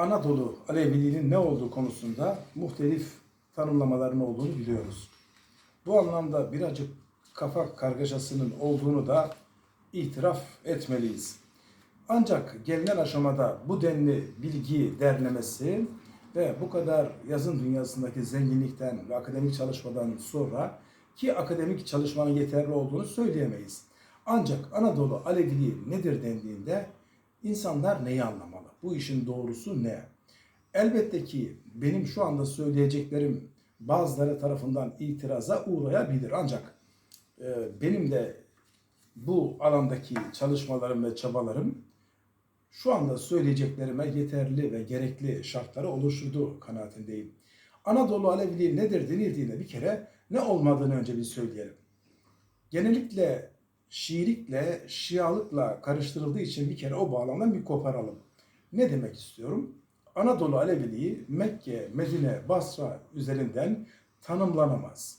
Anadolu Aleviliğinin ne olduğu konusunda muhtelif tanımlamaların olduğunu biliyoruz. Bu anlamda birazcık kafa kargaşasının olduğunu da itiraf etmeliyiz. Ancak gelinen aşamada bu denli bilgi derlemesi ve bu kadar yazın dünyasındaki zenginlikten ve akademik çalışmadan sonra ki akademik çalışmanın yeterli olduğunu söyleyemeyiz. Ancak Anadolu Aleviliği nedir dendiğinde insanlar neyi anlamalı? Bu işin doğrusu ne? Elbette ki benim şu anda söyleyeceklerim bazıları tarafından itiraza uğrayabilir. Ancak e, benim de bu alandaki çalışmalarım ve çabalarım şu anda söyleyeceklerime yeterli ve gerekli şartları oluşturduğu kanaatindeyim. Anadolu Aleviliği nedir denildiğinde bir kere ne olmadığını önce bir söyleyelim. Genellikle Şiilikle, Şialıkla karıştırıldığı için bir kere o bağlamdan bir koparalım. Ne demek istiyorum? Anadolu Aleviliği Mekke, Medine, Basra üzerinden tanımlanamaz.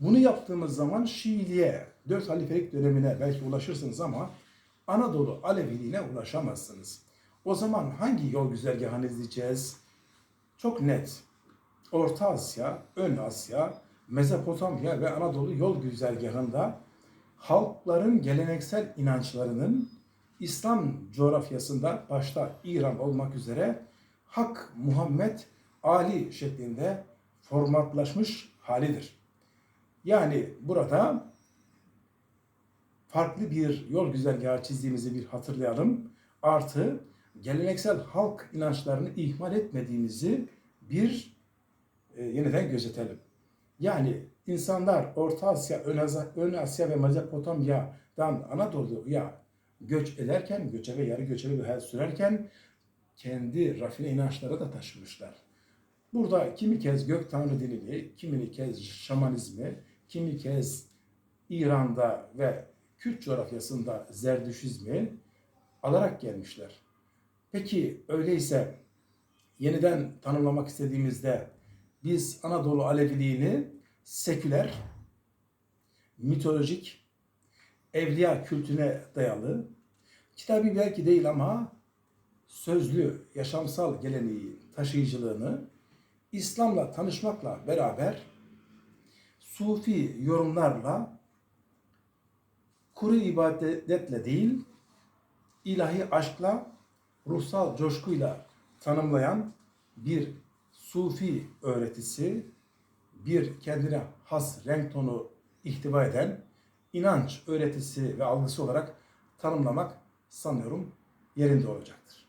Bunu yaptığımız zaman Şiiliğe, dört halifelik dönemine belki ulaşırsınız ama Anadolu Aleviliğine ulaşamazsınız. O zaman hangi yol güzergahını izleyeceğiz? Çok net. Orta Asya, Ön Asya, Mezopotamya ve Anadolu yol güzergahında halkların geleneksel inançlarının İslam coğrafyasında başta İran olmak üzere Hak Muhammed Ali şeklinde formatlaşmış halidir. Yani burada farklı bir yol güzergahı çizdiğimizi bir hatırlayalım. Artı geleneksel halk inançlarını ihmal etmediğimizi bir e, yeniden gözetelim. Yani insanlar Orta Asya, Ön Asya, Ön Asya ve Mezopotamya'dan Anadolu'ya göç ederken, göçebe yarı göçebe bir hayat sürerken kendi rafine inançları da taşımışlar. Burada kimi kez gök tanrı dinini, kimi kez şamanizmi, kimi kez İran'da ve Kürt coğrafyasında Zerdüşizmi alarak gelmişler. Peki öyleyse yeniden tanımlamak istediğimizde biz Anadolu Aleviliğini seküler, mitolojik, evliya kültüne dayalı, kitabı belki değil ama sözlü, yaşamsal geleneği, taşıyıcılığını İslam'la tanışmakla beraber sufi yorumlarla kuru ibadetle değil, ilahi aşkla, ruhsal coşkuyla tanımlayan bir sufi öğretisi, bir kendine has renk tonu ihtiva eden inanç öğretisi ve algısı olarak tanımlamak sanıyorum yerinde olacaktır.